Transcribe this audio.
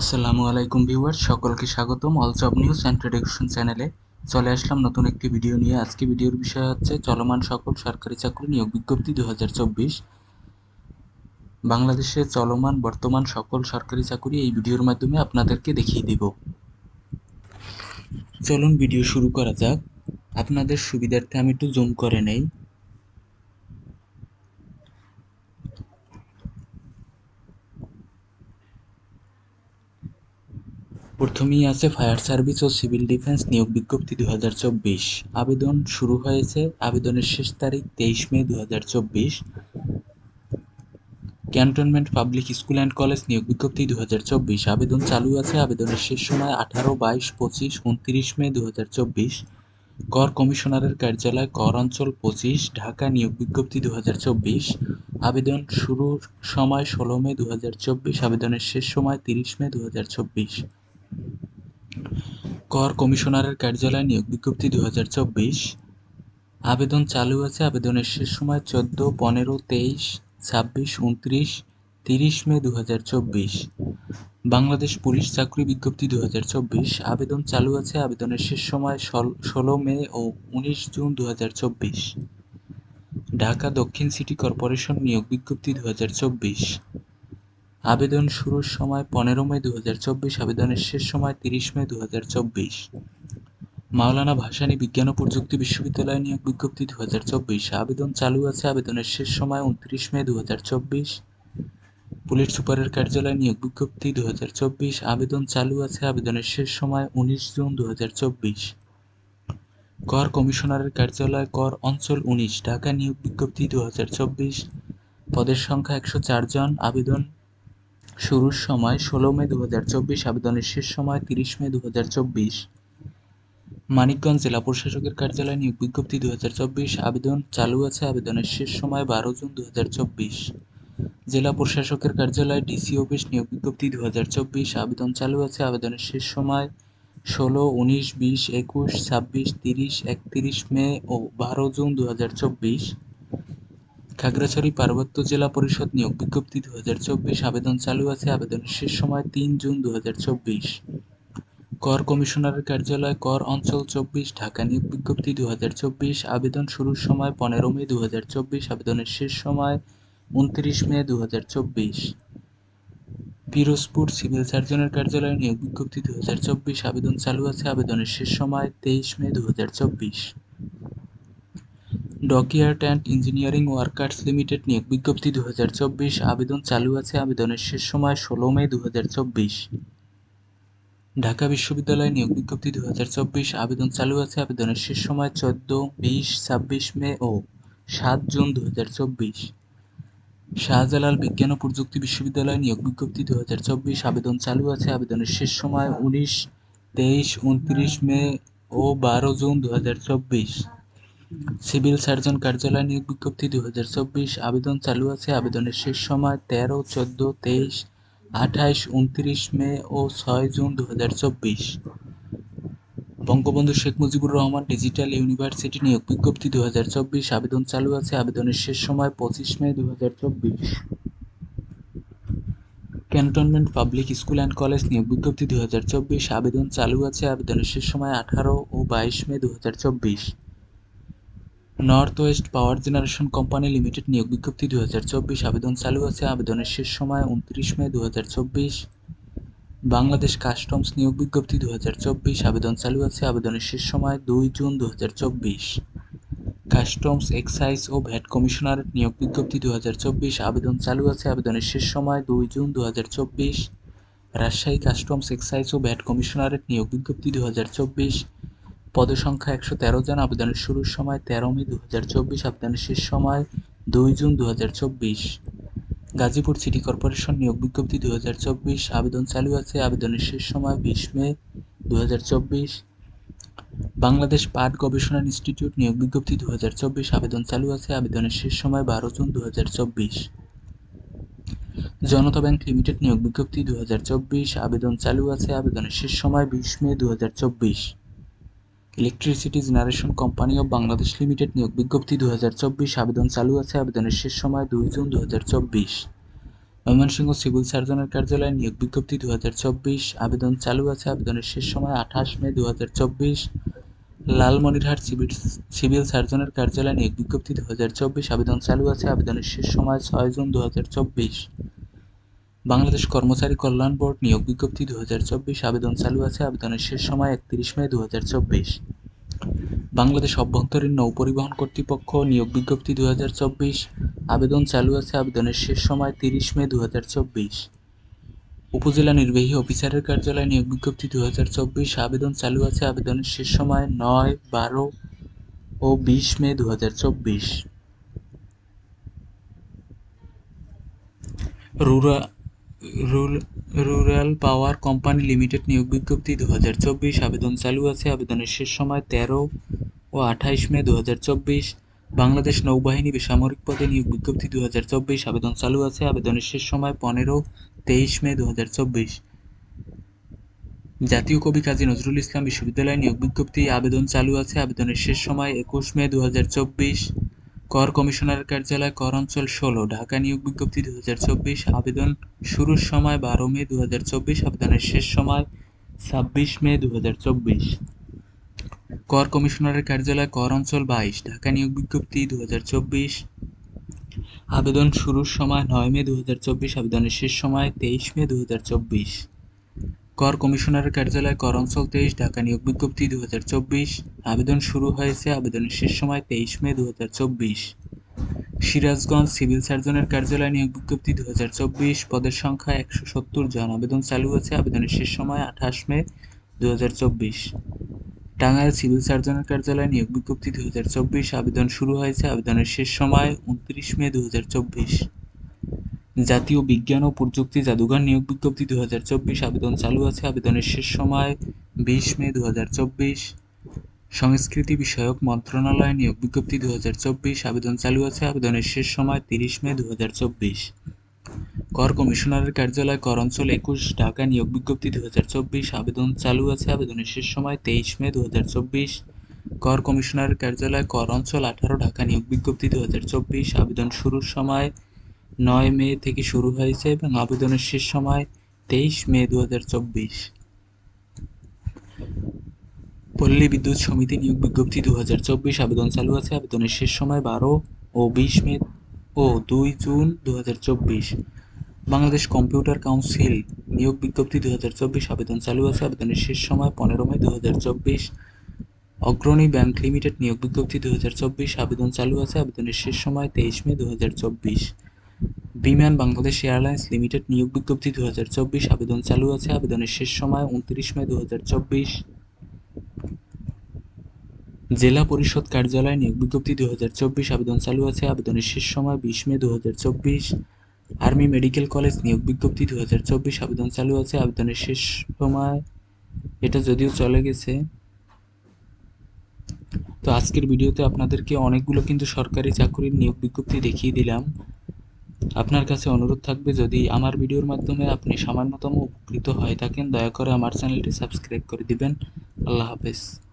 আসসালামু আলাইকুম ভিউয়ার সকলকে স্বাগতম all job news and prediction চ্যানেলে। চলে আসলাম নতুন একটি ভিডিও নিয়ে। আজকে ভিডিওর বিষয় হচ্ছে চলমান সকল সরকারি চাকরি নিয়োগ বিজ্ঞপ্তি দু হাজার চব্বিশ। বাংলাদেশে চলমান বর্তমান সকল সরকারি চাকরি এই ভিডিওর মাধ্যমে আপনাদেরকে দেখিয়ে দিব। চলুন ভিডিও শুরু করা যাক। আপনাদের সুবিধার্থে আমি একটু জুম করে নেই। প্রথমেই আছে ফায়ার সার্ভিস ও সিভিল ডিফেন্স নিয়োগ বিজ্ঞপ্তি দু হাজার চব্বিশ। আবেদন শুরু হয়েছে আবেদনের শেষ তারিখ তেইশ মে দু হাজার চব্বিশ। Cantonment public school and college নিয়োগ বিজ্ঞপ্তি দু হাজার চব্বিশ। আবেদন চালু আছে আবেদনের শেষ সময় আঠারো, বাইশ, পঁচিশ, উনত্রিশ মে দু হাজার চব্বিশ। কর কমিশনারের কার্যালয় কর অঞ্চল পঁচিশ, ঢাকা নিয়োগ বিজ্ঞপ্তি দু হাজার চব্বিশ। আবেদন শুরুর সময় ষোলো মে দু হাজার চব্বিশ, আবেদনের শেষ সময় তিরিশ মে দু হাজার চব্বিশ। কর কমিশনারের কার্যালয় নিয়োগ বিজ্ঞপ্তি দুহাজার চব্বিশ। আবেদন চালু আছে আবেদনের শেষ সময় চোদ্দ, পনেরো, তেইশ, ছাব্বিশ, উনত্রিশ, তিরিশ মে দুহাজার চব্বিশ। বাংলাদেশ পুলিশ চাকরি বিজ্ঞপ্তি দুই হাজার চব্বিশ। আবেদন চালু আছে আবেদনের শেষ সময় ষোলো মে ও উনিশ জুন দু হাজার চব্বিশ। ঢাকা দক্ষিণ সিটি কর্পোরেশন নিয়োগ বিজ্ঞপ্তি দু হাজার চব্বিশ। আবেদন শুরুর সময় পনেরো মে দু চব্বিশ, আবেদনের শেষ সময় তিরিশ মে দুহাজার চব্বিশ। মাওলানা ভাসানী বিজ্ঞান ও প্রযুক্তি বিশ্ববিদ্যালয় নিয়োগ বিজ্ঞপ্তি দুহাজার চব্বিশ। আবেদন চালু আছে আবেদনের শেষ সময় উনত্রিশ মে দুহাজার চব্বিশ। পুলিশ সুপারের কার্যালয় নিয়োগ বিজ্ঞপ্তি দু হাজার চব্বিশ। আবেদন চালু আছে আবেদনের শেষ সময় উনিশ জুন দু চব্বিশ। কর কমিশনারের কার্যালয় কর অঞ্চল উনিশ, ঢাকা নিয়োগ বিজ্ঞপ্তি দু চব্বিশ। পদের সংখ্যা একশো চার জন। আবেদন শুরুর সময় ষোলো মে দু চব্বিশ, আবেদনের শেষ সময় তিরিশ মে দু চব্বিশ। মানিকগঞ্জ জেলা প্রশাসকের কার্যালয় নিয়োগ বিজ্ঞপ্তি দু চব্বিশ, আবেদন চালু আছে, আবেদনের শেষ সময় বারো জুন দু চব্বিশ। জেলা প্রশাসকের কার্যালয় ডিসি অফিস নিয়োগ বিজ্ঞপ্তি দু চব্বিশ, আবেদন চালু আছে, আবেদনের শেষ সময় ষোলো, উনিশ, বিশ, একুশ, ছাব্বিশ, তিরিশ, একত্রিশ মে ও বারো জুন দু হাজার চব্বিশ। খাগড়াছড়ি পার্বত্য জেলা পরিষদ নিয়োগ বিজ্ঞপ্তি দু হাজার চব্বিশ আবেদন চালু আছে। আবেদনের শেষ সময় তিন জুন দু হাজার চব্বিশ। কর কমিশনারের কার্যালয় কর অঞ্চল চব্বিশ, ঢাকা নিয়োগ বিজ্ঞপ্তি দু হাজার চব্বিশ। আবেদন শুরুর সময় পনেরো মে দু হাজার চব্বিশ। আবেদনের শেষ সময় উনত্রিশ মে দু পিরোজপুর সিভিল সার্জনের কার্যালয় নিয়োগ বিজ্ঞপ্তি দু হাজার চব্বিশ। আবেদন চালু আছে। আবেদনের শেষ সময় তেইশ মে দু হাজার চব্বিশ। Dockyard and engineering workers limited নিয়োগ বিজ্ঞপ্তি দু হাজার চব্বিশ আবেদন চালু আছে আবেদনের শেষ সময় ষোলো মে দু হাজার চব্বিশ। ঢাকা বিশ্ববিদ্যালয় নিয়োগ বিজ্ঞপ্তি দু হাজার চব্বিশ আবেদন চালু আছে আবেদনের শেষ সময় চোদ্দ, বিশ, ছাব্বিশ মে ও সাত জুন দু হাজার চব্বিশ। শাহজালাল বিজ্ঞান ও প্রযুক্তি বিশ্ববিদ্যালয় নিয়োগ বিজ্ঞপ্তি দু হাজার চব্বিশ আবেদন চালু আছে আবেদনের শেষ সময় উনিশ, তেইশ, উনত্রিশ মে ও বারো জুন দু হাজার চব্বিশ। সিভিল সার্জন কার্যালয় নিয়োগ বিজ্ঞপ্তি দু চব্বিশ আবেদন চালু আছে। আবেদনের শেষ সময় তেরো, চোদ্দ, তেইশ আঠাইশ উনত্রিশ মে ও ছয় জুন দু বঙ্গবন্ধু শেখ মুজিবুর রহমান ডিজিটাল ইউনিভার্সিটি নিয়োগ বিজ্ঞপ্তি দুহাজার চব্বিশ আবেদন চালু আছে। আবেদনের শেষ সময় পঁচিশ মে দু চব্বিশ। Cantonment public school and college নিয়োগ বিজ্ঞপ্তি হাজার চব্বিশ আবেদন চালু আছে। আবেদনের শেষ সময় আঠারো ও বাইশ মে দু চব্বিশ। North west power generation company limited নিয়োগ বিজ্ঞপ্তি দু হাজার চব্বিশ আবেদন চালু আছে আবেদনের শেষ সময় উনত্রিশ মে দু হাজার চব্বিশ। বাংলাদেশ কাস্টমস নিয়োগ বিজ্ঞপ্তি দু হাজার চব্বিশ আবেদন চালু আছে আবেদনের শেষ সময় দুই জুন দু হাজার চব্বিশ। কাস্টমস এক্সাইজ ও ভ্যাট কমিশনার নিয়োগ বিজ্ঞপ্তি দু হাজার চব্বিশ আবেদন চালু আছে আবেদনের শেষ সময় দুই জুন দু হাজার চব্বিশ। রাজশাহী কাস্টমস এক্সাইজ ও ভ্যাট কমিশনারের নিয়োগ বিজ্ঞপ্তি দু হাজার চব্বিশ। পদসংখ্যা একশো তেরো জন আবেদনের শুরুর সময় তেরো মে দু হাজার চব্বিশ, আবেদনের শেষ সময় দুই জুন দু হাজার চব্বিশ। গাজীপুর সিটি কর্পোরেশন নিয়োগ বিজ্ঞপ্তি দু হাজার চব্বিশ, আবেদন চালু আছে, আবেদনের শেষ সময় বিশ মে দু হাজার চব্বিশ। বাংলাদেশ পাট গবেষণা ইনস্টিটিউট নিয়োগ বিজ্ঞপ্তি দু হাজার চব্বিশ, আবেদন চালু আছে, আবেদনের শেষ সময় বারো জুন দু হাজার চব্বিশ। জনতা ব্যাংক লিমিটেড নিয়োগ বিজ্ঞপ্তি দু হাজার চব্বিশ, আবেদন চালু আছে, আবেদনের শেষ সময় বিশ মে দু হাজার চব্বিশ। Electricity generation company of Bangladesh limited নিয়োগ বিজ্ঞপ্তি দু হাজার চব্বিশ আবেদন চালু আছে আবেদনের শেষ সময় দুই জুন দু ময়মনসিংহ সিভিল সার্জনের কার্যালয়ে নিয়োগ বিজ্ঞপ্তি দু হাজার চব্বিশ আবেদন চালু আছে আবেদনের শেষ সময় আঠাশ মে দুহাজার চব্বিশ। লালমনিরহাট সিভিল সিভিল সার্জনের কার্যালয়ে নিয়োগ বিজ্ঞপ্তি দু হাজার চব্বিশ আবেদন চালু আছে আবেদনের শেষ সময় ছয় জুন দু হাজার চব্বিশ। বাংলাদেশ কর্মচারী কল্যাণ বোর্ড নিয়োগ বিজ্ঞপ্তি দুহাজার চব্বিশ আবেদন চালু আছে। আবেদনের শেষ সময় একত্রিশ মে দু হাজার চব্বিশ। বাংলাদেশ অভ্যন্তরীণ নৌ পরিবহন কর্তৃপক্ষ নিয়োগ বিজ্ঞপ্তি দুহাজার চব্বিশ। আবেদন চালু আছে আবেদনের শেষ সময় তিরিশ মে দুহাজার চব্বিশ। উপজেলা নির্বাহী অফিসারের কার্যালয় নিয়োগ বিজ্ঞপ্তি দু হাজার চব্বিশ। আবেদন চালু আছে আবেদনের শেষ সময় নয়, বারো ও বিশ মে দু রুরা রুরাল পাওয়ার কোম্পানি লিমিটেড নিয়োগ বিজ্ঞপ্তি দু হাজার চব্বিশ আবেদন চালু আছে। আবেদনের শেষ সময় তেরো ও আঠাইশ মে দু হাজার চব্বিশ। বাংলাদেশ নৌবাহিনী বেসামরিক পদে নিয়োগ বিজ্ঞপ্তি দু হাজার চব্বিশ আবেদন চালু আছে। আবেদনের শেষ সময় পনেরো তেইশ মে দু হাজার চব্বিশ। জাতীয় কবি কাজী নজরুল ইসলাম বিশ্ববিদ্যালয় নিয়োগ বিজ্ঞপ্তি আবেদন চালু আছে। আবেদনের শেষ সময় একুশ মে দু হাজার চব্বিশ। কর কমিশনারের কার্যালয় কর অঞ্চল ষোলো, ঢাকা নিয়োগ বিজ্ঞপ্তি দু হাজার চব্বিশ, আবেদন শুরুর সময় বারো মে দু আবেদনের শেষ সময় ছাব্বিশ মে দু হাজার চব্বিশ। কর কমিশনারের কার্যালয় কর অঞ্চল বাইশ, ঢাকা নিয়োগ বিজ্ঞপ্তি দু হাজার চব্বিশ, আবেদন শুরুর সময় নয় মে দু হাজার চব্বিশ, আবেদনের শেষ সময় তেইশ মে দু হাজার চব্বিশ। কর কমিশনারের কার্যালয় কর অঞ্চল তেইশ, ঢাকা নিয়োগ বিজ্ঞপ্তি দু হাজার চব্বিশ। আবেদন শুরু হয়েছে আবেদনের শেষ সময় তেইশ মে দু হাজার চব্বিশ। সিরাজগঞ্জ সিভিল সার্জনের কার্যালয় নিয়োগ বিজ্ঞপ্তি দু হাজার চব্বিশ। পদের সংখ্যা একশো সত্তর জন। আবেদন চালু হয়েছে আবেদনের শেষ সময় আঠাশ মে দু টাঙ্গাইল সিভিল সার্জনের কার্যালয় নিয়োগ বিজ্ঞপ্তি দু হাজার চব্বিশ। আবেদন শুরু হয়েছে আবেদনের শেষ সময় উনত্রিশ মে দু হাজার চব্বিশ। জাতীয় বিজ্ঞান ও প্রযুক্তি জাদুঘর নিয়োগ বিজ্ঞপ্তি দু হাজার চব্বিশ আবেদন চালু আছে। আবেদনের শেষ সময় বিশ মে দু হাজার চব্বিশ। সংস্কৃতি বিষয়ক মন্ত্রণালয় নিয়োগ বিজ্ঞপ্তি দুহাজার চব্বিশ আবেদন চালু আছে। আবেদনের শেষ সময় তিরিশ মে দুহাজার চব্বিশ। কর কমিশনারের কার্যালয় কর অঞ্চল একুশ ঢাকা নিয়োগ বিজ্ঞপ্তি দুই হাজার চব্বিশ আবেদন চালু আছে। আবেদনের শেষ সময় তেইশ মে দু হাজার চব্বিশ। কর কমিশনারের কার্যালয় কর অঞ্চল আঠারো ঢাকা নিয়োগ বিজ্ঞপ্তি দু হাজার চব্বিশ। আবেদন শুরুর সময় নয় মে থেকে শুরু হয়েছে এবং আবেদনের শেষ সময় তেইশ মে দু হাজার চব্বিশ। পল্লী বিদ্যুৎ সমিতি নিয়োগ বিজ্ঞপ্তি দু হাজার চব্বিশ, আবেদন চালু আছে। আবেদনের শেষ সময় বারো ও বিশ মে ও দুই জুন দু হাজার চব্বিশ। বাংলাদেশ কম্পিউটার কাউন্সিল নিয়োগ বিজ্ঞপ্তি দু হাজার চব্বিশ, আবেদন চালু আছে। আবেদনের শেষ সময় পনেরো মে দু হাজার চব্বিশ। অগ্রণী ব্যাংক লিমিটেড নিয়োগ বিজ্ঞপ্তি দু হাজার চব্বিশ, আবেদন চালু আছে। আবেদনের শেষ সময় তেইশ মে দু হাজার চব্বিশ। বিমান বাংলাদেশ এয়ারলাইন্স লিমিটেড নিয়োগ বিজ্ঞপ্তি দুহাজার চব্বিশ আবেদন চালু আছে। আবেদনের শেষ সময় উনত্রিশ মে দুহাজার চব্বিশ। জেলা পরিষদ কার্যালয় নিয়োগ বিজ্ঞপ্তি দুহাজার চব্বিশ আবেদন চালু আছে। আবেদনের শেষ সময় বিশ মে দুহাজার চব্বিশ। আর্মি মেডিকেল কলেজ নিয়োগ বিজ্ঞপ্তি হাজার চব্বিশ আবেদন চালু আছে। আবেদনের শেষ সময় এটা যদিও চলে গেছে। তো আজকের ভিডিওতে আপনাদেরকে অনেকগুলো কিন্তু সরকারি চাকরির নিয়োগ বিজ্ঞপ্তি দেখিয়ে দিলাম। আপনার কাছে অনুরোধ থাকবে, যদি আমার ভিডিওর মাধ্যমে আপনি সামান্যতম উপকৃত হয়ে থাকেন, দয়া করে আমার চ্যানেলটি সাবস্ক্রাইব করে দিবেন। আল্লাহ হাফেজ।